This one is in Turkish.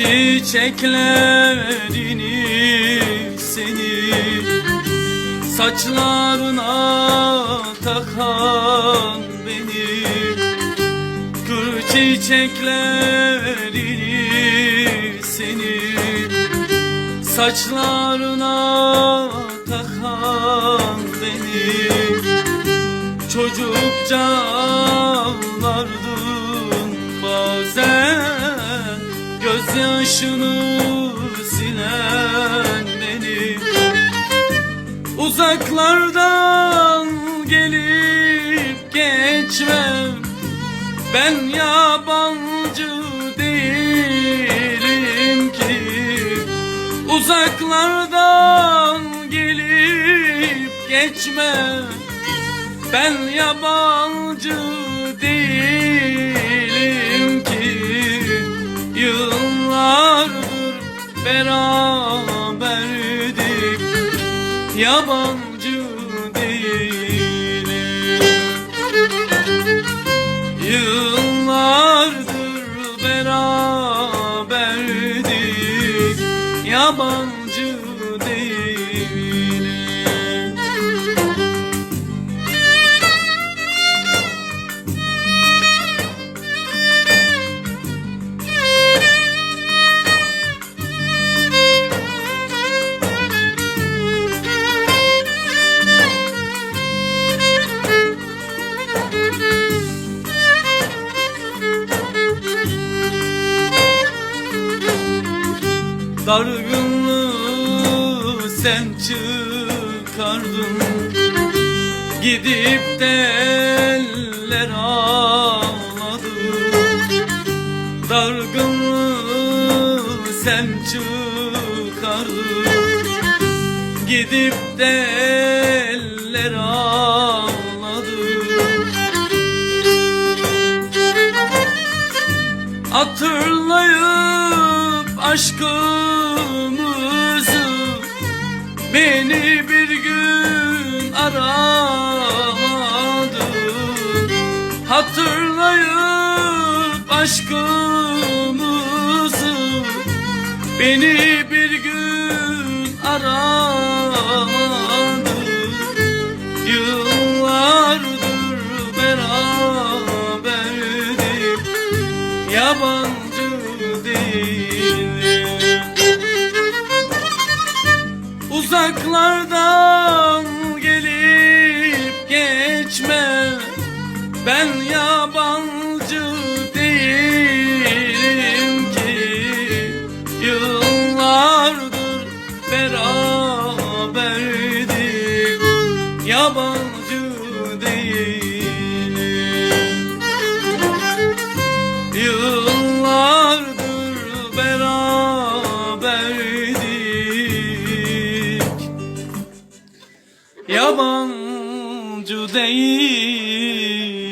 çiçeklerini seni Saçlarına takan beni. Kır çiçeklerini seni Saçlarına takan beni. Çocukça ağlardın bazen Gözyaşını silen beni. Uzaklardan gelip geçmem. Ben yabancı değilim ki. Uzaklardan gelip geçmem. Ben yabancı değilim beraberdik. Yabancı değilim Yıllardır beraberdik. Yabancı Dargınlığı sen çıkardın. Gidip de eller ağladı. Dargınlığı sen çıkardın. Gidip de eller ağladı. Hatırlayıp aşkımızı Beni bir gün aramadın. Hatırlayıp aşkımızı Beni bir gün aramadın. Yıllardır beraberdik. Yabancı değilim Uzaklardan gelip geçme. Ben yabancı değilim ki. Yıllardır beraberdik Yabancı değilim Judeí